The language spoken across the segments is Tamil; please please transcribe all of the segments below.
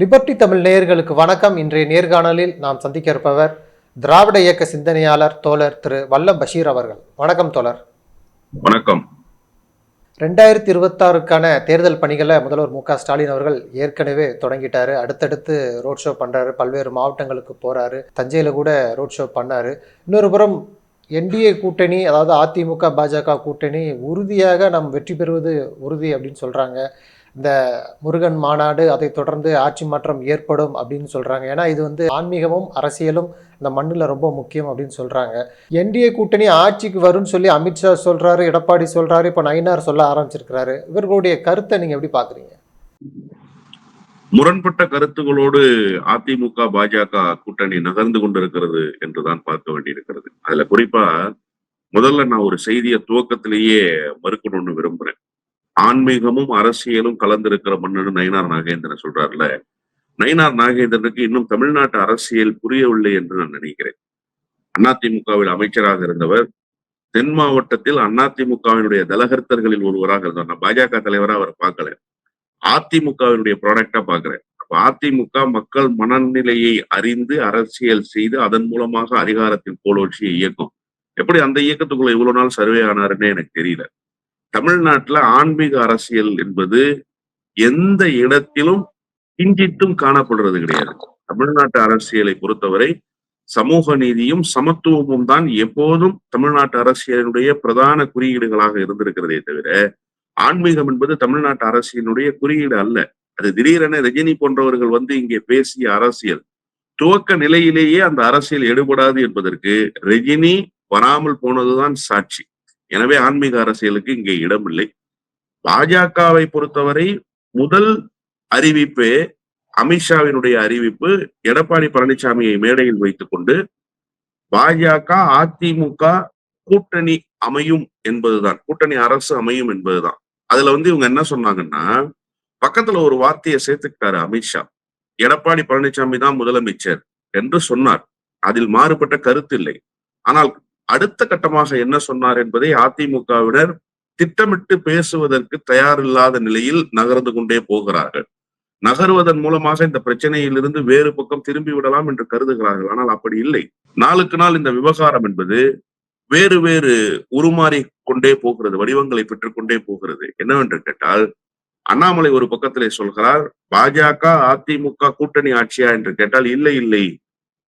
லிபர்டி தமிழ் நேயர்களுக்கு வணக்கம். இன்றைய நேர்காணலில் நாம் சந்திக்க இருப்பவர் திராவிட இயக்க சிந்தனையாளர் தோழர் திரு வல்லம் பஷீர் அவர்கள். வணக்கம் தோழர். வணக்கம். ரெண்டாயிரத்தி இருபத்தாறுக்கான தேர்தல் பணிகளை முதல்வர் மு க ஸ்டாலின் அவர்கள் ஏற்கனவே தொடங்கிட்டாரு. அடுத்தடுத்து ரோட் ஷோ பண்றாரு. பல்வேறு மாவட்டங்களுக்கு போறாரு. தஞ்சையில கூட ரோட் ஷோ பண்ணாரு. இன்னொரு புறம் என்டிஏ கூட்டணி அதாவது அதிமுக பாஜக கூட்டணி உறுதியாக நாம் வெற்றி பெறுவது உறுதி அப்படின்னு சொல்றாங்க. இந்த முருகன் மாநாடு அதை தொடர்ந்து ஆட்சி மாற்றம் ஏற்படும் அப்படின்னு சொல்கிறாங்க ஏன்னா இது வந்து ஆன்மீகமும் அரசியலும் இந்த மண்ணில் ரொம்ப முக்கியம் அப்படின்னு சொல்கிறாங்க என்டிஏ கூட்டணி ஆட்சிக்கு வரும்னு சொல்லி அமித்ஷா சொல்கிறாரு எடப்பாடி சொல்கிறாரு இப்போ நயினார் சொல்ல ஆரம்பிச்சிருக்கிறாரு. இவர்களுடைய கருத்தை நீங்கள் எப்படி பார்க்குறீங்க முரண்பட்ட கருத்துகளோடு அதிமுக பாஜக கூட்டணி நகர்ந்து கொண்டிருக்கிறது என்றுதான் பார்க்க வேண்டியிருக்கிறது. அதுல குறிப்பா முதல்ல நான் ஒரு செய்தியை துவக்கத்திலேயே மறுக்கணும்னு விரும்புறேன். ஆன்மீகமும் அரசியலும் கலந்திருக்கிற மன்னனு நயினார் நாகேந்திரன் சொல்றாருல. நயினார் நாகேந்திரனுக்கு இன்னும் தமிழ்நாட்டு அரசியல் புரியவில்லை என்று நான் நினைக்கிறேன். அதிமுகவில் அமைச்சராக இருந்தவர் தென் மாவட்டத்தில் அதிமுகவினுடைய தலகர்த்தர்களில் ஒருவராக இருந்தார். நான் பாஜக தலைவரா அவர் பார்க்கல. அதிமுகவினுடைய ப்ராடக்டா பாக்குறேன் அப்ப அதிமுக மக்கள் மனநிலையை அறிந்து அரசியல் செய்து அதன் மூலமாக அதிகாரத்தில் கோலோச்சிய இயக்கம். எப்படி அந்த இயக்கத்துக்குள்ள இவ்வளவு நாள் சர்வே ஆனாருன்னு எனக்கு தெரியல. தமிழ்நாட்டுல ஆன்மீக அரசியல் என்பது எந்த இடத்திலும் கிஞ்சிட்டும் காணப்படுறது கிடையாது. தமிழ்நாட்டு அரசியலை பொறுத்தவரை சமூக நீதியும் சமத்துவமும் தான் எப்போதும் தமிழ்நாட்டு அரசியலினுடைய பிரதான குறியீடுகளாக இருந்திருக்கிறதே தவிர ஆன்மீகம் என்பது தமிழ்நாட்டு அரசியலுடைய குறியீடு அல்ல. அது திடீரென ரஜினி போன்றவர்கள் வந்து இங்கே பேசிய அரசியல். துவக்க நிலையிலேயே அந்த அரசியல் எடுபடாது என்பதற்கு ரஜினி வராமல் போனதுதான் சாட்சி. எனவே ஆன்மீக அரசியலுக்கு இங்கே இடமில்லை. பாஜகவை பொறுத்தவரை முதல் அறிவிப்பே அமித்ஷாவினுடைய அறிவிப்பு. எடப்பாடி பழனிசாமியை மேடையில் வைத்துக் கொண்டு பாஜக அதிமுக கூட்டணி அமையும் என்பதுதான். கூட்டணி அரசு அமையும் என்பதுதான். அதுல வந்து இவங்க என்ன சொன்னாங்கன்னா பக்கத்துல ஒரு வார்த்தையை சேர்த்துக்கிட்டாரு அமித்ஷா. எடப்பாடி பழனிசாமி தான் முதலமைச்சர் என்று சொன்னார். அதில் மாறுபட்ட கருத்து இல்லை. ஆனால் அடுத்த கட்டமாக என்ன சொன்னார் என்பதை அதிமுகவினர் திட்டமிட்டு பேசுவதற்கு தயாரில்லாத நிலையில் நகர்ந்து கொண்டே போகிறார்கள். நகருவதன் மூலமாக இந்த பிரச்சனையிலிருந்து வேறு பக்கம் திரும்பி விடலாம் என்று கருதுகிறார்கள். ஆனால் அப்படி இல்லை. நாளுக்கு நாள் இந்த விவகாரம் என்பது வேறு வேறு உருமாறி கொண்டே போகிறது வடிவங்களை பெற்றுக்கொண்டே போகிறது. என்னவென்று கேட்டால் அண்ணாமலை ஒரு பக்கத்திலே சொல்கிறார் பாஜக அதிமுக கூட்டணி ஆட்சியா என்று கேட்டால் இல்லை இல்லை.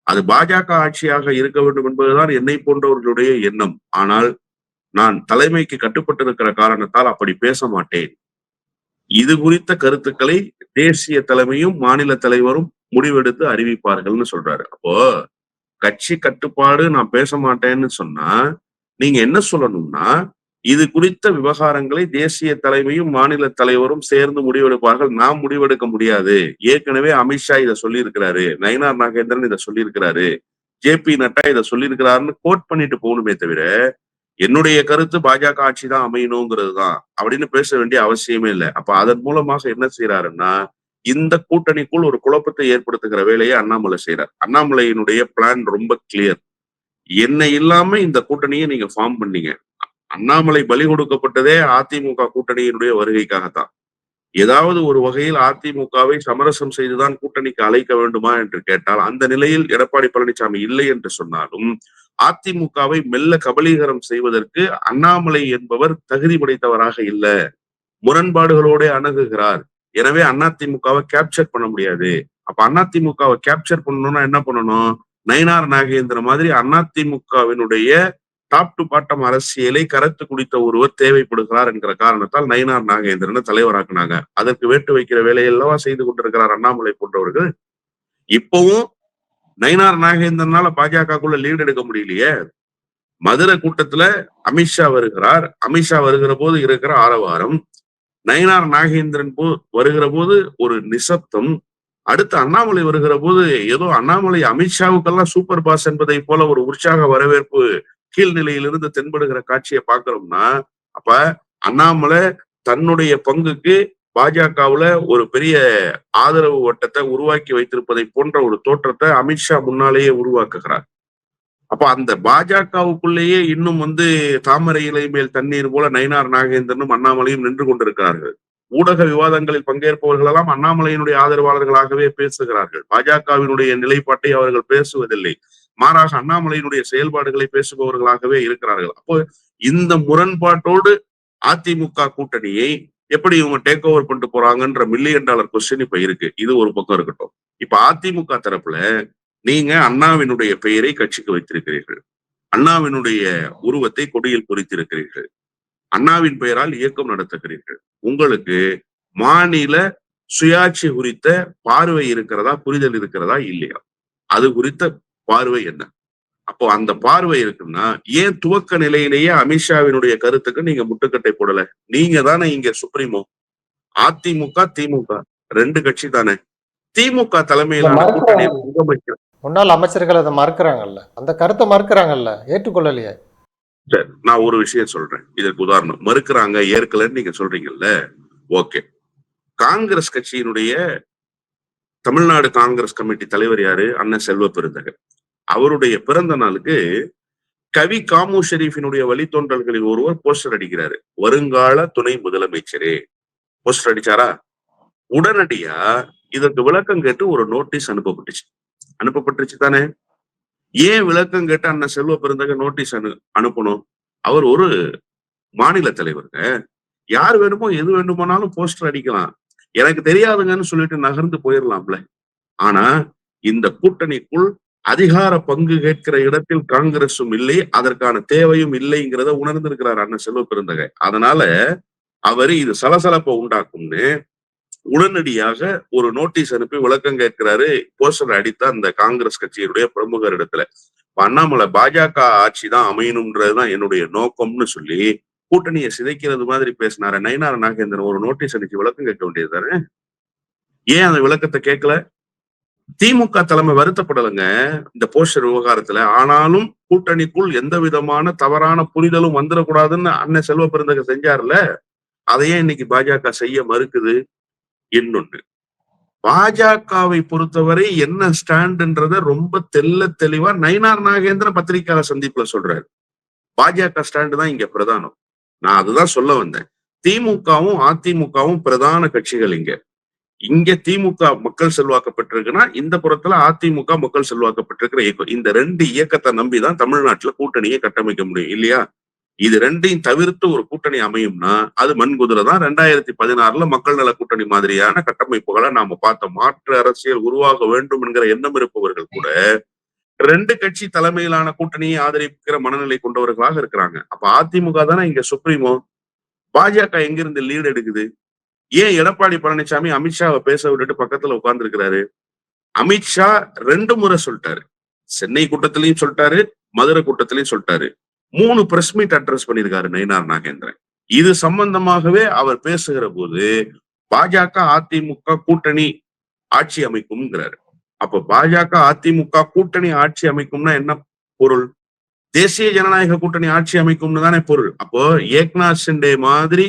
அது பாஜக ஆட்சியாக இருக்க வேண்டும் என்பதுதான் என்னை போன்றவர்களுடைய எண்ணம். ஆனால் நான் தலைமைக்கு கட்டுப்பட்டிருக்கிற காரணத்தால் அப்படி பேச மாட்டேன். இது குறித்த கருத்துக்களை தேசிய தலைமையும் மாநில தலைவரும் முடிவெடுத்து அறிவிப்பார்கள்னு சொல்றாரு. அப்போ கட்சி கட்டுப்பாடு நான் பேச மாட்டேன்னு சொன்னா நீங்க என்ன சொல்லணும்னா இது குறித்த விவகாரங்களை தேசிய தலைமையும் மாநில தலைவரும் சேர்ந்து முடிவெடுப்பார்கள். நாம் முடிவெடுக்க முடியாது. ஏற்கனவே அமித்ஷா இதை சொல்லியிருக்கிறாரு. நயனார் நாகேந்திரன் இதை சொல்லியிருக்கிறாரு. ஜே பி நட்டா இதை சொல்லியிருக்கிறாருன்னு கோட் பண்ணிட்டு போகணுமே தவிர என்னுடைய கருத்து பாஜக ஆட்சி தான் அமையணுங்கிறது தான் அப்படின்னு பேச வேண்டிய அவசியமே இல்லை. அப்ப அதன் மூலமாக என்ன செய்யறாருன்னா இந்த கூட்டணிக்குள் ஒரு குழப்பத்தை ஏற்படுத்துகிற வேலையை அண்ணாமலை செய்யறார் அண்ணாமலையினுடைய பிளான் ரொம்ப கிளியர் என்னை இல்லாம இந்த கூட்டணியை நீங்க ஃபார்ம் பண்ணீங்க. அண்ணாமலை பலி கொடுக்கப்பட்டதே அதிமுக கூட்டணியினுடைய வருகைக்காகத்தான். ஏதாவது ஒரு வகையில் அதிமுகவை சமரசம் செய்துதான் கூட்டணிக்கு அழைக்க வேண்டுமா என்று கேட்டால் அந்த நிலையில் எடப்பாடி பழனிசாமி இல்லை என்று சொன்னாலும் அதிமுகவை மெல்ல கபலீகரம் செய்வதற்கு அண்ணாமலை என்பவர் தகுதி படைத்தவராக இல்ல. முரண்பாடுகளோட அணுகுகிறார். எனவே அதிமுகவை கேப்சர் பண்ண முடியாது. அப்ப அதிமுகவை கேப்சர் பண்ணணும்னா என்ன பண்ணணும்? நயினார் நாகேந்திர மாதிரி அதிமுகவினுடைய டாப் டு பாட்டம் அரசியலை கருத்து குடித்த ஒருவர் தேவைப்படுகிறார் என்கிற காரணத்தால் நயினார் நாகேந்திரனை தலைவராக்குனாங்க. அதற்கு வேட்டு வைக்கிற வேலையெல்லாம் செய்து கொண்டிருக்கிறார் அண்ணாமலை போன்றவர்கள். இப்பவும் நயினார் நாகேந்திரனால பாஜகக்குள்ள லீடு எடுக்க முடியலையே. மதுரை கூட்டத்துல அமித்ஷா வருகிறார். அமித்ஷா வருகிற போது இருக்கிற ஆரவாரம் நயினார் நாகேந்திரன் போ வருகிற போது ஒரு நிசப்தம் அடுத்து அண்ணாமலை வருகிற போது ஏதோ அண்ணாமலை அமித்ஷாவுக்கெல்லாம் சூப்பர் பாஸ் என்பதை போல ஒரு உற்சாக வரவேற்பு கீழ்நிலையிலிருந்து தென்படுகிற காட்சியை பாக்குறோம்னா அப்ப அண்ணாமலை தன்னுடைய பங்குக்கு பாஜகவுல ஒரு பெரிய ஆதரவு வட்டத்தை உருவாக்கி வைத்திருப்பதை போன்ற ஒரு தோற்றத்தை அமித்ஷா முன்னாலேயே உருவாக்குகிறார். அப்ப அந்த பாஜகவுக்குள்ளேயே இன்னும் வந்து தாமரை இலை மேல் தண்ணீர் போல நயினார் நாகேந்திரனும் அண்ணாமலையும் நின்று கொண்டிருக்கிறார்கள். ஊடக விவாதங்களில் பங்கேற்பவர்கள் எல்லாம் அண்ணாமலையினுடைய ஆதரவாளர்களாகவே பேசுகிறார்கள். பாஜகவினுடைய நிலைப்பாட்டை அவர்கள் பேசுவதில்லை. மாறாக அண்ணாமலையினுடைய செயல்பாடுகளை பேசுபவர்களாகவே இருக்கிறார்கள். அப்போ இந்த முரண்பாட்டோடு அதிமுக கூட்டணியை எப்படி இவங்க டேக் ஓவர் பண்ணிட்டு போறாங்கன்ற மில்லியன் டாலர் கொஸ்டின் இப்ப இருக்கு. இது ஒரு பக்கம் இருக்கட்டும். இப்ப அதிமுக தரப்புல நீங்க அண்ணாவினுடைய பெயரை கட்சிக்கு வைத்திருக்கிறீர்கள். அண்ணாவினுடைய உருவத்தை கொடியில் பொறித்திருக்கிறீர்கள். அண்ணாவின் பெயரால் இயக்கம் நடத்துகிறீர்கள். உங்களுக்கு மாநில சுயாட்சி குறித்த பார்வை இருக்கிறதா புரிதல் இருக்கிறதா இல்லையா? அது குறித்த பார்வை என்ன? அப்போ அந்த பார்வை இருக்குன்னா ஏன் துவக்க நிலையிலேயே அமித்ஷாவினுடைய கருத்துக்கு நீங்க முட்டுக்கட்டை போடல? நீங்க தானே இங்க சுப்ரீமோ? அதிமுக திமுக ரெண்டு கட்சி தானே. திமுக தலைமையிலான கூட்டணியை முகமைக்க முன்னாள் அமைச்சர்கள் அதை மறுக்கிறாங்கல்ல. அந்த கருத்தை மறுக்கிறாங்கல்ல. ஏற்றுக்கொள்ளலையே. சரி நான் ஒரு விஷயம் சொல்றேன். இதற்கு உதாரணம். மறுக்கிறாங்க ஏற்கலன்னு நீங்க சொல்றீங்கல்ல? ஓகே. காங்கிரஸ் கட்சியினுடைய தமிழ்நாடு காங்கிரஸ் கமிட்டி தலைவர் யாரு? அண்ணன் செல்வ பெருந்தகர் அவருடைய பிறந்த நாளுக்கு கவி காமு ஷெரீஃபினுடைய வழித்தோன்றல்களில் ஒருவர் போஸ்டர் அடிக்கிறாரு. வருங்கால துணை முதலமைச்சரே. போஸ்டர் அடிச்சாரா? உடனடியா இதற்கு விளக்கம் கேட்டு ஒரு நோட்டீஸ் அனுப்பப்பட்டுச்சு. அனுப்பப்பட்டுச்சு தானே? ஏன் விளக்கம் கேட்டு அண்ணன் செல்வ பெருந்தக நோட்டீஸ் அனு அனுப்பணும்? அவர் ஒரு மாநில தலைவருங்க. யார் வேணுமோ எது வேண்டுமானாலும் போஸ்டர் அடிக்கலாம். எனக்கு தெரியாதுங்கன்னு சொல்லிட்டு நகர்ந்து போயிடலாம்ல ஆனா இந்த கூட்டணிக்குள் அதிகார பங்கு கேட்கிற இடத்தில் காங்கிரஸும் இல்லை அதற்கான தேவையும் இல்லைங்கிறத உணர்ந்திருக்கிறார் அண்ணன் செல்வ பெருந்தகை. அதனால அவரு இது சலசலப்பை உண்டாக்கும்னு உடனடியாக ஒரு நோட்டீஸ் அனுப்பி விளக்கம் கேட்கிறாரு போஸ்டர் அடித்த அந்த காங்கிரஸ் கட்சியினுடைய பிரமுகர் இடத்துல. அண்ணாமலை பாஜக ஆட்சி தான் அமையணும்ன்றதுதான் என்னுடைய நோக்கம்னு சொல்லி கூட்டணியை சிதைக்கிறது மாதிரி பேசினாரு நயினார நாகேந்திரன். ஒரு நோட்டீஸ் அடிச்சு விளக்கம் கேட்க வேண்டியது தானே? ஏன் அந்த விளக்கத்தை கேட்கல? திமுக தலைமை வருத்தப்படலைங்க. இந்த போஸ்டர் விவகாரத்துல ஆனாலும் கூட்டணிக்குள் எந்த விதமான தவறான புரிதலும் வந்துடக்கூடாதுன்னு அண்ணன் செல்வ பெருந்தக செஞ்சார்ல அதையே இன்னைக்கு பாஜக செய்ய மறுக்குது இன்னொன்னு. பாஜகவை பொறுத்தவரை என்ன ஸ்டாண்டுன்றத ரொம்ப தெல்ல தெளிவா நயினார் நாகேந்திரன் பத்திரிகையாளர் சந்திப்புல சொல்றாரு. பாஜக ஸ்டாண்டு தான் இங்க பிரதானம். நான் அதுதான் சொல்ல வந்தேன். திமுகவும் அதிமுகவும் பிரதான கட்சிகள் இங்க. இங்க திமுக மக்கள் செல்வாக்கப்பட்டிருக்குன்னா இந்த புறத்துல அதிமுக மக்கள் செல்வாக்கப்பட்டிருக்கிற இயக்கம் இந்த ரெண்டு இயக்கத்தை நம்பிதான் தமிழ்நாட்டுல கூட்டணியை கட்டமைக்க முடியும் இல்லையா? இது ரெண்டையும் தவிர்த்து ஒரு கூட்டணி அமையும்னா அது மண்குதிரை தான். ரெண்டாயிரத்தி பதினாறுல மக்கள் நல கூட்டணி மாதிரியான கட்டமைப்புகளை நாம பார்த்த மாற்று அரசியல் உருவாக வேண்டும் என்கிற எண்ணம் இருப்பவர்கள் கூட ரெண்டு கட்சி தலைமையிலான கூட்டணியை ஆதரிக்கிற மனநிலை கொண்டவர்களாக இருக்கிறாங்க. அப்ப அதிமுக தானே இங்க சுப்ரீமோ? பாஜக எங்கிருந்து லீடு எடுக்குது? ஏன் எடப்பாடி பழனிசாமி அமித்ஷாவை பேச விட்டுட்டு பக்கத்துல உட்கார்ந்து இருக்கிறாரு அமித்ஷா ரெண்டு முறை சொல்லிட்டாரு. சென்னை கூட்டத்திலையும் சொல்லிட்டாரு மதுரை கூட்டத்திலையும் சொல்லிட்டாரு. மூணு பிரஸ் மீட் அட்ரஸ் பண்ணியிருக்காரு நயினார் நாகேந்திரன். இது சம்பந்தமாகவே அவர் பேசுகிற போது பாஜக அதிமுக கூட்டணி ஆட்சி அமைக்கும்ங்கிறாரு. அப்ப பாஜக அதிமுக கூட்டணி ஆட்சி அமைக்கும்னா என்ன பொருள்? தேசிய ஜனநாயக கூட்டணி ஆட்சி அமைக்கும்னு தானே பொருள். அப்போ ஏக்நாத் ஷிண்டே மாதிரி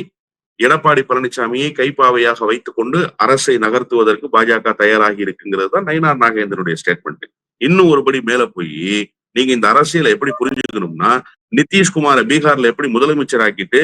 எடப்பாடி பழனிசாமியை கைப்பாவையாக வைத்துக் கொண்டு அரசை நகர்த்துவதற்கு பாஜக தயாராகி இருக்குங்கிறது தான் நயினார் நாகேந்திரனுடைய ஸ்டேட்மெண்ட் இன்னும் ஒருபடி மேல போய் நீங்க இந்த அரசியலை எப்படி புரிஞ்சுக்கணும்னா நிதிஷ்குமாரை பீகார்ல எப்படி முதலமைச்சர் ஆக்கிட்டு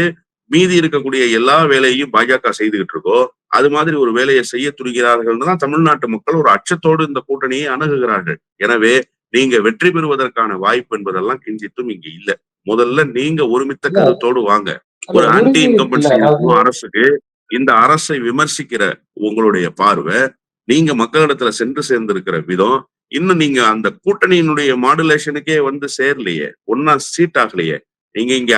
மீதி இருக்கக்கூடிய எல்லா வேலையையும் பாஜக செய்துகிட்டு இருக்கோ அது மாதிரி ஒரு வேலையை செய்ய துணிகிறார்கள்னு தான் தமிழ்நாட்டு மக்கள் ஒரு அச்சத்தோடு இந்த கூட்டணியை அணுகுகிறார்கள். எனவே நீங்க வெற்றி பெறுவதற்கான வாய்ப்பு என்பதெல்லாம் கிஞ்சித்தும் இங்க இல்ல. முதல்ல நீங்க ஒருமித்த கருத்தோடு வாங்க. ஒரு ஆன்டி இன்கம்பன்சி இருக்கும் அரசுக்கு இந்த அரசை விமர்சிக்கிற உங்களுடைய பார்வை நீங்க மக்களிடத்துல சென்று சேர்ந்திருக்கிற விதம் இன்னும் நீங்க அந்த கூட்டணியினுடைய மாடுலேஷனுக்கே வந்து சேரலையே ஒன்னா சீட் ஆகலையே நீங்க இங்க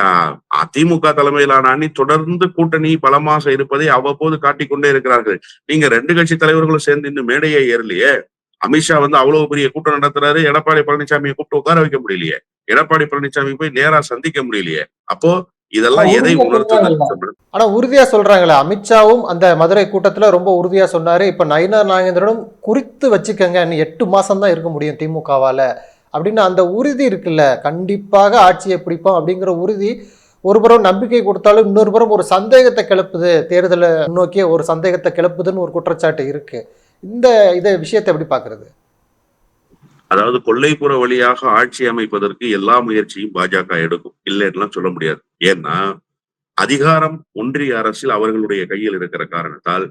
அதிமுக தலைமையிலான அணி தொடர்ந்து கூட்டணி பலமாக இருப்பதை அவ்வப்போது காட்டிக்கொண்டே இருக்கிறார்கள். நீங்க ரெண்டு கட்சி தலைவர்களும் சேர்ந்து இன்னும் மேடையே ஏறலையே? அமித்ஷா வந்து அவ்வளவு பெரிய கூட்டம் நடத்துறாரு. எடப்பாடி பழனிசாமியை கூப்பிட்டு உட்கார வைக்க முடியலையே? எடப்பாடி பழனிசாமி போய் நேரா சந்திக்க முடியலையே? அப்போ இதெல்லாம் எதை உணர்த்துது ஆனா உறுதியா சொல்றாங்களே. அமித்ஷாவும் அந்த மதுரை கூட்டத்துல ரொம்ப உறுதியா சொன்னாரு. இப்ப நயினார் நாகேந்திரனும் குறித்து வச்சுக்கங்க. இன்னும் எட்டு மாசம் தான் இருக்க முடியும் திமுகவால. அப்படின்னு அந்த உறுதி இருக்குல்ல. கண்டிப்பாக ஆட்சியை பிடிப்போம் அப்படிங்கிற உறுதி ஒரு புறம் நம்பிக்கை கொடுத்தாலும் இன்னொரு புறம் ஒரு சந்தேகத்தை கிளப்புது. தேர்தலை நோக்கிய ஒரு சந்தேகத்தை கிளப்புதுன்னு ஒரு குற்றச்சாட்டு இருக்கு. இந்த இதை விஷயத்தை எப்படி பாக்குறது அதாவது கொள்ளைப்புற வழியாக ஆட்சி அமைப்பதற்கு எல்லா முயற்சியும் பாஜக எடுக்கும். இல்லைன்னுலாம் சொல்ல முடியாது. ஏன்னா அதிகாரம் ஒன்றிய அரசில் அவர்களுடைய கையில் இருக்கிற காரணத்தால்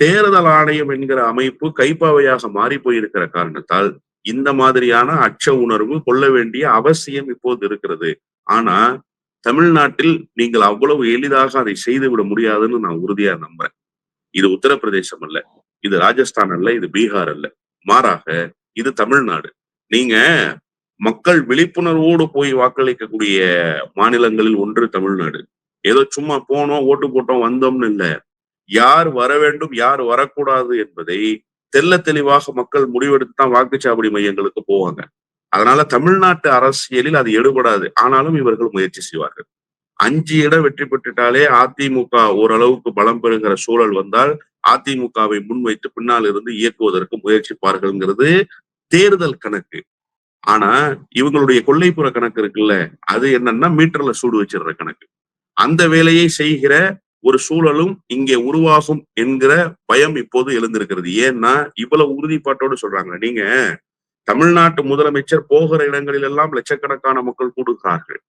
தேர்தல் ஆணையம் என்கிற அமைப்பு கைப்பாவையாக மாறி போயிருக்கிற காரணத்தால் இந்த மாதிரியான அச்ச உணர்வு கொள்ள வேண்டிய அவசியம் இப்போது இருக்கிறது. ஆனா தமிழ்நாட்டில் நீங்கள் அவ்வளவு எளிதாக அதை செய்துவிட முடியாதுன்னு நான் உறுதியா நம்புறேன். இது உத்தரப்பிரதேசம் அல்ல இது ராஜஸ்தான் அல்ல இது பீகார் அல்ல. மாறாக இது தமிழ்நாடு. நீங்க மக்கள் விழிப்புணர்வோடு போய் வாக்களிக்கக்கூடிய மாநிலங்களில் ஒன்று தமிழ்நாடு. ஏதோ சும்மா போனோம் ஓட்டு போட்டோம் வந்தோம்னு இல்ல. யார் வர வேண்டும் யார் வரக்கூடாது என்பதை தெல்ல தெளிவாக மக்கள் முடிவெடுத்து தான் வாக்குச்சாவடி மையங்களுக்கு போவாங்க. அதனால தமிழ்நாட்டு அரசியலில் அது எடுபடாது. ஆனாலும் இவர்கள் முயற்சி செய்வார்கள். அஞ்சு இடம் வெற்றி பெற்றுட்டாலே அதிமுக ஓரளவுக்கு பலம் பெறுங்கிற சூழல் வந்தால் அதிமுகவை முன்வைத்து பின்னால் இருந்து இயக்குவதற்கு முயற்சிப்பார்கள்ங்கிறது தேர்தல் கணக்கு. ஆனா இவங்களுடைய கொள்ளைப்புற கணக்கு இருக்குல்ல அது என்னன்னா மீட்டர்ல சூடு வச்சிடுற கணக்கு. அந்த வேலையை செய்கிற ஒரு சூழலும் இங்கே உருவாகும் என்கிற பயம் இப்போது எழுந்திருக்கிறது. ஏன்னா இவ்வளவு உறுதிப்பாட்டோடு சொல்றாங்க. நீங்க தமிழ்நாட்டு முதலமைச்சர் போகிற இடங்களில் எல்லாம் லட்சக்கணக்கான மக்கள் கூடுகிறார்கள்.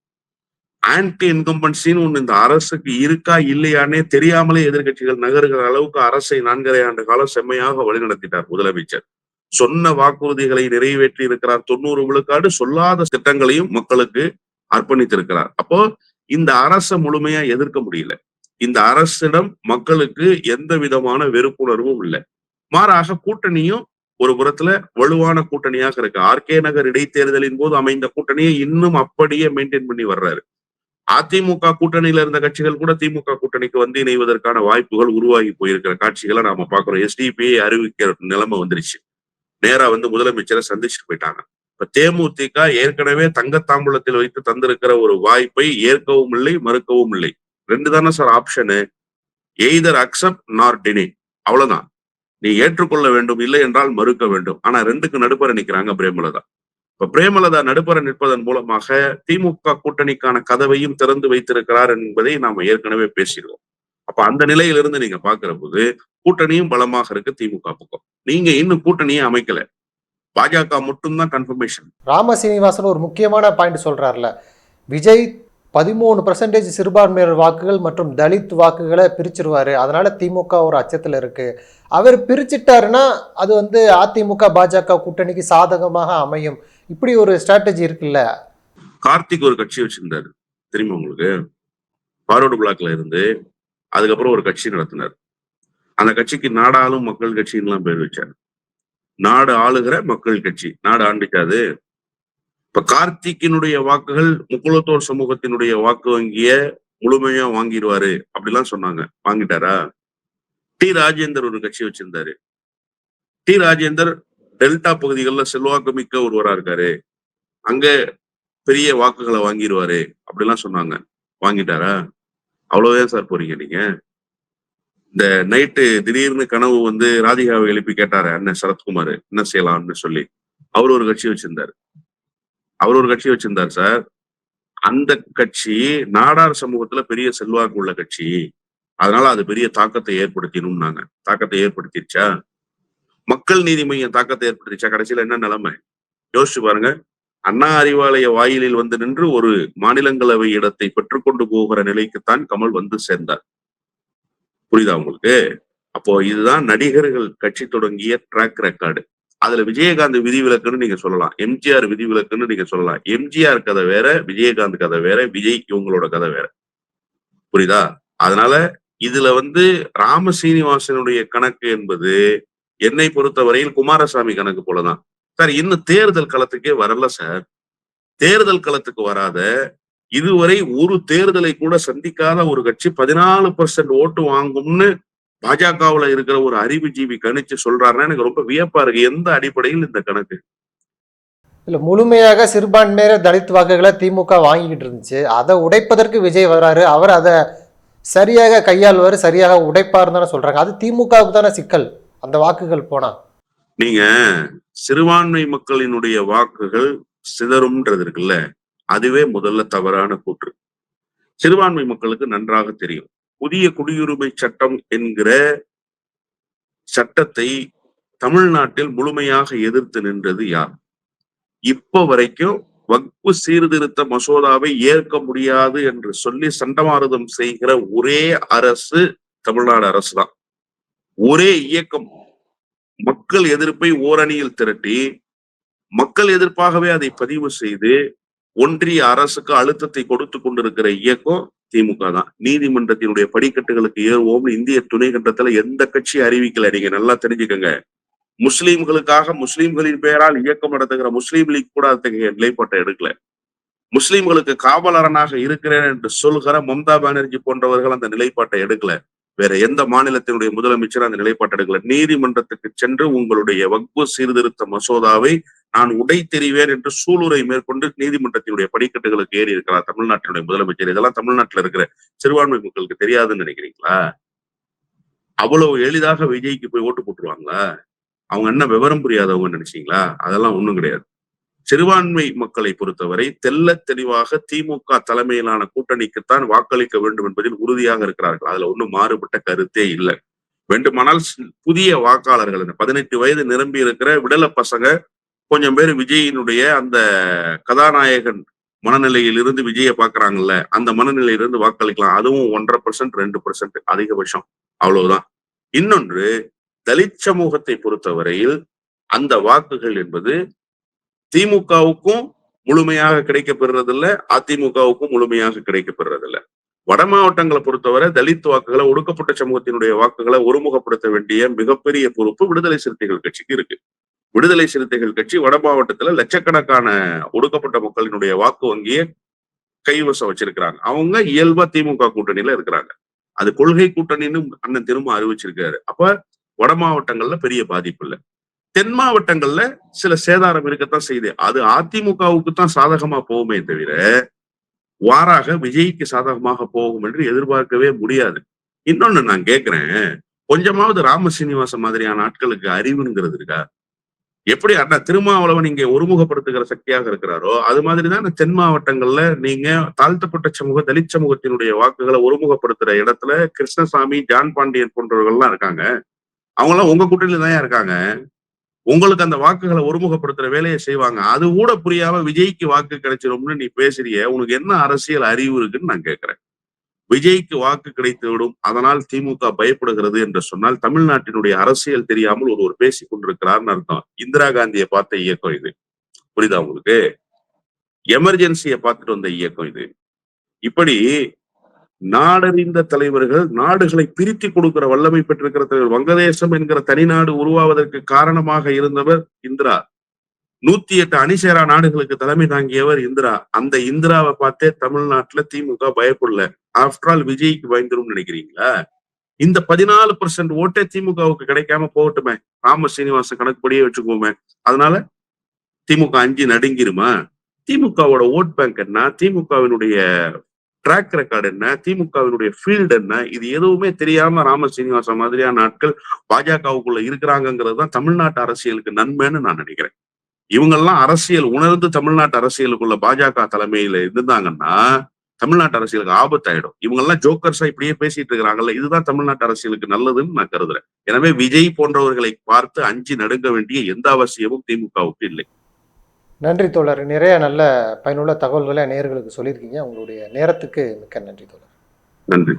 ஆன்டி இன்கம்பன்சின்னு ஒண்ணு இந்த அரசுக்கு இருக்கா இல்லையானே தெரியாமலே எதிர்க்கட்சிகள் நகருகிற அளவுக்கு அரசை நான்கரை ஆண்டு காலம் செம்மையாக வழிநடத்திட்டார் முதலமைச்சர். சொன்ன வாக்குறுதிகளை நிறைவேற்றி இருக்கிறார். தொண்ணூறு விழுக்காடு சொல்லாத திட்டங்களையும் மக்களுக்கு அர்ப்பணித்திருக்கிறார். அப்போ இந்த அரசை முழுமையா எதிர்க்க முடியல. இந்த அரசிடம் மக்களுக்கு எந்த விதமான வெறுப்புணர்வும் இல்லை. மாறாக கூட்டணியும் ஒரு புறத்துல வலுவான கூட்டணியாக இருக்கு. ஆர்கே நகர் இடைத்தேர்தலின் போது அமைந்த கூட்டணியை இன்னும் அப்படியே மெயின்டைன் பண்ணி வர்றாரு. அதிமுக கூட்டணியில இருந்த கட்சிகள் கூட திமுக கூட்டணிக்கு வந்து இணைவதற்கான வாய்ப்புகள் உருவாகி போயிருக்கிற காட்சிகளை நாம பாக்குறோம் எஸ்டிபிஐ அறிவிக்கிற நிலைமை வந்துருச்சு. நேரா வந்து முதலமைச்சரை சந்திச்சுட்டு போயிட்டாங்க. இப்ப தேமுதிக ஏற்கனவே தங்கத்தாம்பூலத்தில் வைத்து தந்திருக்கிற ஒரு வாய்ப்பை ஏற்கவும் இல்லை மறுக்கவும் இல்லை. ரெண்டு தானே sir option either accept nor deny அவ்வளவுதான். நீ ஏற்றுக்கொள்ள வேண்டும் இல்லை என்றால் மறுக்க வேண்டும். ஆனா ரெண்டுக்கு நடுப்பற நிக்கிறாங்க பிரேமலதா. இப்ப பிரேமலதா நடுப்பற நிற்பதன் மூலமாக திமுக கூட்டணிக்கான கதவையும் திறந்து வைத்திருக்கிறார் என்பதை நாம ஏற்கனவே பேசிடுவோம் அப்ப அந்த நிலையிலிருந்து நீங்க பாக்குற போது கூட்டணியும் பலமாக இருக்கு திமுக பக்கம். நீங்க இன்னும் கூட்டணியே அமைக்கல. பாஜக மட்டும்தான் கன்ஃபர்மேஷன் ராம சீனிவாசன் ஒரு முக்கியமான பாயிண்ட் சொல்றாருல. விஜய் பதிமூணு பர்சன்டேஜ் சிறுபான்மையினர் வாக்குகள் மற்றும் தலித் வாக்குகளை பிரிச்சிருவார். அதனால் திமுக ஒரு அச்சத்தில் இருக்குது அவர் பிரிச்சிட்டாருன்னா அது வந்து அதிமுக பாஜக கூட்டணிக்கு சாதகமாக அமையும். இப்படி ஒரு ஸ்ட்ராட்டஜி இருக்குல்ல? கார்த்திக் ஒரு கட்சி வச்சிருந்தாரு. தெரியுமா உங்களுக்கு? பார்வர்டு பிளாக்ல இருந்து அதுக்கப்புறம் ஒரு கட்சி நடத்தினார். அந்த கட்சிக்கு நாடாளும் மக்கள் கட்சின்னுலாம் பேர் வச்சார். நாடு ஆளுகிற மக்கள் கட்சி. நாடு ஆண்டிக்காது. இப்ப கார்த்திக்கினுடைய வாக்குகள் முக்குளத்தோர் சமூகத்தினுடைய வாக்கு வங்கிய முழுமையா வாங்கிடுவாரு அப்படிலாம் சொன்னாங்க. வாங்கிட்டாரா? டி ராஜேந்தர் ஒரு கட்சி வச்சிருந்தாரு. டி ராஜேந்தர் டெல்டா பகுதிகளில் செல்வாக்கு மிக்க ஒருவரா இருக்காரு. அங்க பெரிய வாக்குகளை வாங்கிடுவாரு அப்படிலாம் சொன்னாங்க. வாங்கிட்டாரா? அவ்வளவுதான் சார் போறீங்க நீங்க. இந்த நைட்டு திடீர்னு கனவு வந்து ராதிகாவை எழுப்பி கேட்டாரு? அண்ணன் சரத்குமார் என்ன செய்யலாம்னு சொல்லி. அவர் ஒரு கட்சி வச்சிருந்தாரு. அவர் ஒரு கட்சி வச்சிருந்தார் சார். அந்த கட்சி நாடார் சமூகத்துல பெரிய செல்வாக்கு உள்ள கட்சி. அதனால அது பெரிய தாக்கத்தை ஏற்படுத்தினும்னாங்க. தாக்கத்தை ஏற்படுத்திருச்சா? மக்கள் நீதி மையம் தாக்கத்தை ஏற்படுத்திச்சா கடைசியில என்ன நிலைமை? யோசிச்சு பாருங்க. அண்ணா அறிவாலய வாயிலில் வந்து நின்று ஒரு மாநிலங்களவை இடத்தை பெற்றுக்கொண்டு போகிற நிலைக்குத்தான் கமல் வந்து சேர்ந்தார். புரியுதா உங்களுக்கு? அப்போ இதுதான் நடிகர்கள் கட்சி தொடங்கிய ட்ராக் ரெக்கார்டு அதுல விஜயகாந்த் விதிவிலக்குன்னு நீங்க சொல்லலாம். எம்ஜிஆர் விதிவிலக்குன்னு நீங்க சொல்லலாம். எம்ஜிஆர் கதை வேற விஜயகாந்த் கதை வேற விஜய் இவங்களோட கதை வேற. புரியுதா? அதனால இதுல வந்து ராம சீனிவாசனுடைய கணக்கு என்பது என்னை பொறுத்தவரையில் குமாரசாமி கணக்கு போலதான். சார் இன்னும் தேர்தல் களத்துக்கே வரல சார். தேர்தல் களத்துக்கு வராத இதுவரை ஒரு தேர்தலை கூட சந்திக்காத ஒரு கட்சி பதினாலு பர்சன்ட் ஓட்டு வாங்கும்னு பாஜகவுல இருக்கிற ஒரு அறிவுஜீவி கணிச்சு சொல்றாருன்னா எனக்கு ரொம்ப வியப்பா இருக்கு. எந்த அடிப்படையில் இந்த கணக்கு? இல்ல முழுமையாக சிறுபான்மையினர் தலித் வாக்குகளை திமுக வாங்கிக்கிட்டு இருந்துச்சு. அதை உடைப்பதற்கு விஜய் வராரு. அவர் அதை சரியாக கையாள்வார் சரியாக உடைப்பாருன்னு தானே சொல்றாங்க. அது திமுகவுக்கு தானே சிக்கல் அந்த வாக்குகள் போனா. நீங்க சிறுபான்மை மக்களினுடைய வாக்குகள் சிதறும்ன்றது இருக்குல்ல அதுவே முதல்ல தவறான கூற்று. சிறுபான்மை மக்களுக்கு நன்றாக தெரியும். புதிய குடியுரிமை சட்டம் என்கிற சட்டத்தை தமிழ்நாட்டில் முழுமையாக எதிர்த்து நின்றது யார்? இப்ப வரைக்கும் வக்பு சீர்திருத்த மசோதாவை ஏற்க முடியாது என்று சொல்லி சண்டமாரதம் செய்கிற ஒரே அரசு தமிழ்நாடு அரசு தான் ஒரே இயக்கம். மக்கள் எதிர்ப்பை ஓரணியில் திரட்டி மக்கள் எதிர்ப்பாகவே அதை பதிவு செய்து ஒன்றிய அரசுக்கு அழுத்தத்தை கொடுத்து கொண்டிருக்கிற இயக்கம் திமுக தான் நீதிமன்றத்தினுடைய படிக்கட்டுகளுக்கு ஏறுவோம்னு இந்திய துணை கண்டத்துல எந்த கட்சி அறிவிக்கல. நீங்க நல்லா தெரிஞ்சுக்கங்க. முஸ்லிம்களுக்காக முஸ்லிம்களின் பெயரால் இயக்கம் நடத்துகிற முஸ்லீம் லீக் கூட அத்தகைய நிலைப்பாட்டை எடுக்கல. முஸ்லிம்களுக்கு காவலரனாக இருக்கிறேன் என்று சொல்கிற மம்தா பானர்ஜி போன்றவர்கள் அந்த நிலைப்பாட்டை எடுக்கல. வேற எந்த மாநிலத்தினுடைய முதலமைச்சர் அந்த நிலைப்பாட்டை எடுக்கல. நீதிமன்றத்துக்கு சென்று உங்களுடைய வக்பு சீர்திருத்த மசோதாவை நான் உடை தெரிவேன் என்று சூளுரை மேற்கொண்டு நீதிமன்றத்தினுடைய படிக்கட்டுகளுக்கு ஏறி இருக்கிறார் தமிழ்நாட்டினுடைய முதலமைச்சர். இதெல்லாம் தமிழ்நாட்டில் இருக்கிற சிறுபான்மை மக்களுக்கு தெரியாதுன்னு நினைக்கிறீங்களா? அவ்வளவு எளிதாக விஜய்க்கு போய் ஓட்டு போட்டுருவாங்களா? அவங்க என்ன விவரம் புரியாதவங்க நினைச்சீங்களா? அதெல்லாம் ஒண்ணும் கிடையாது. சிறுபான்மை மக்களை பொறுத்தவரை தெல்ல தெளிவாக திமுக தலைமையிலான கூட்டணிக்குத்தான் வாக்களிக்க வேண்டும் என்பதில் உறுதியாக இருக்கிறார்கள். அதுல ஒண்ணும் மாறுபட்ட கருத்தே இல்லை. வேண்டுமானால் புதிய வாக்காளர்கள் இந்த பதினெட்டு வயது நிரம்பி இருக்கிற விடல பசங்க கொஞ்சம் பேர் விஜயினுடைய அந்த கதாநாயகன் மனநிலையிலிருந்து விஜயை விஜய பாக்குறாங்கல்ல அந்த மனநிலையிலிருந்து வாக்களிக்கலாம். அதுவும் ஒன்றரை பர்சன்ட் ரெண்டு பர்சன்ட் அதிகபட்சம். அவ்வளவுதான். இன்னொன்று தலித் சமூகத்தை பொறுத்தவரையில் அந்த வாக்குகள் என்பது திமுகவுக்கும் முழுமையாக கிடைக்கப்பெறுறதில்ல அதிமுகவுக்கும் முழுமையாக கிடைக்கப்பெறுறதில்ல. வட மாவட்டங்களை பொறுத்தவரை தலித் வாக்குகளை ஒடுக்கப்பட்ட சமூகத்தினுடைய வாக்குகளை ஒருமுகப்படுத்த வேண்டிய மிகப்பெரிய பொறுப்பு விடுதலை சிறுத்தைகள் கட்சிக்கு இருக்கு. விடுதலை சிறுத்தைகள் கட்சி வட மாவட்டத்துல லட்சக்கணக்கான ஒடுக்கப்பட்ட மக்களினுடைய வாக்கு வங்கியை கைவசம் வச்சிருக்கிறாங்க. அவங்க இயல்பா திமுக கூட்டணியில இருக்கிறாங்க. அது கொள்கை கூட்டணின்னு அண்ணன் திரும்ப அறிவிச்சிருக்காரு. அப்ப வட மாவட்டங்கள்ல பெரிய பாதிப்பு இல்லை. தென் மாவட்டங்கள்ல சில சேதாரம் இருக்கத்தான் செய்யுது. அது அதிமுகவுக்கு தான் சாதகமா போகுமே தவிர வாராக விஜய்க்கு சாதகமாக போகும் என்று எதிர்பார்க்கவே முடியாது. இன்னொன்னு நான் கேக்குறேன். கொஞ்சமாவது ராம சீனிவாசன் மாதிரியான ஆட்களுக்கு அறிவுங்கிறது இருக்கா? எப்படி அண்ணா திருமாவளவன் இங்கே ஒருமுகப்படுத்துகிற சக்தியாக இருக்கிறாரோ அது மாதிரிதான் தென் மாவட்டங்கள்ல நீங்க தாழ்த்தப்பட்ட சமூக தலித் சமூகத்தினுடைய வாக்குகளை ஒருமுகப்படுத்துற இடத்துல கிருஷ்ணசாமி ஜான் பாண்டியன் போன்றவர்கள்லாம் இருக்காங்க. அவங்க எல்லாம் உங்க கூட்டணியில தான் இருக்காங்க. உங்களுக்கு அந்த வாக்குகளை ஒருமுகப்படுத்துற வேலையை செய்வாங்க. அது கூட புரியாம விஜய்க்கு வாக்கு கிடைச்சிரும்னு நீ பேசுறிய உனக்கு என்ன அரசியல் அறிவு இருக்குன்னு நான் கேட்கிறேன் விஜய்க்கு வாக்கு கிடைத்து விடும் அதனால் திமுக பயப்படுகிறது என்று சொன்னால் தமிழ்நாட்டினுடைய அரசியல் தெரியாமல் ஒருவர் பேசிக் கொண்டிருக்கிறார்னு அர்த்தம். இந்திரா காந்தியை பார்த்த இயக்கம் இது. புரியுதா உங்களுக்கு? எமர்ஜென்சியை பார்த்துட்டு வந்த இயக்கம் இது. இப்படி நாடறிந்த தலைவர்கள் நாடுகளை பிரித்து கொடுக்கிற வல்லமை பெற்றிருக்கிற தலைவர் வங்கதேசம் என்கிற தனிநாடு உருவாவதற்கு காரணமாக இருந்தவர் இந்திரா. நூத்தி எட்டு அணிசேரா நாடுகளுக்கு தலைமை தாங்கியவர் இந்திரா. அந்த இந்திராவை பார்த்தே தமிழ்நாட்டுல திமுக பயப்படல. ஆஃப்டர் ஆல் விஜய்க்கு பயந்துரும் நினைக்கிறீங்களா? இந்த பதினாலு பர்சன்ட் ஓட்டே திமுகவுக்கு கிடைக்காம போகட்டுமே. ராம சீனிவாசன் கணக்குப்படியே வச்சுக்குவோமே. அதனால திமுக அஞ்சு நடுங்கிருமா? திமுகவோட ஓட் பேங்க் என்ன? திமுகவினுடைய ட்ராக் ரெக்கார்டு என்ன? திமுகவினுடைய ஃபீல்டு என்ன? இது எதுவுமே தெரியாம ராம சீனிவாசன் மாதிரியான ஆட்கள் பாஜகவுக்குள்ள இருக்கிறாங்கிறது தான் தமிழ்நாட்டு அரசியலுக்கு நன்மைன்னு நான் நினைக்கிறேன். இவங்கெல்லாம் அரசியல் உணர்ந்து தமிழ்நாட்டு அரசியலுக்குள்ள பாஜக தலைமையில இருந்தாங்கன்னா தமிழ்நாட்டு அரசியலுக்கு ஆபத்தாயிடும். இவங்கெல்லாம் ஜோக்கர்ஸா இப்படியே பேசிட்டு இருக்கிறாங்கல்ல இதுதான் தமிழ்நாட்டு அரசியலுக்கு நல்லதுன்னு நான் கருதுறேன். எனவே விஜய் போன்றவர்களை பார்த்து அஞ்சு நடுங்க வேண்டிய எந்த அவசியமும் திமுகவுக்கு இல்லை. நன்றி தோழர். நிறைய நல்ல பயனுள்ள தகவல்களை நேயர்களுக்கு சொல்லியிருக்கீங்க. உங்களுடைய நேரத்துக்கு மிக்க நன்றி தோழர். நன்றி.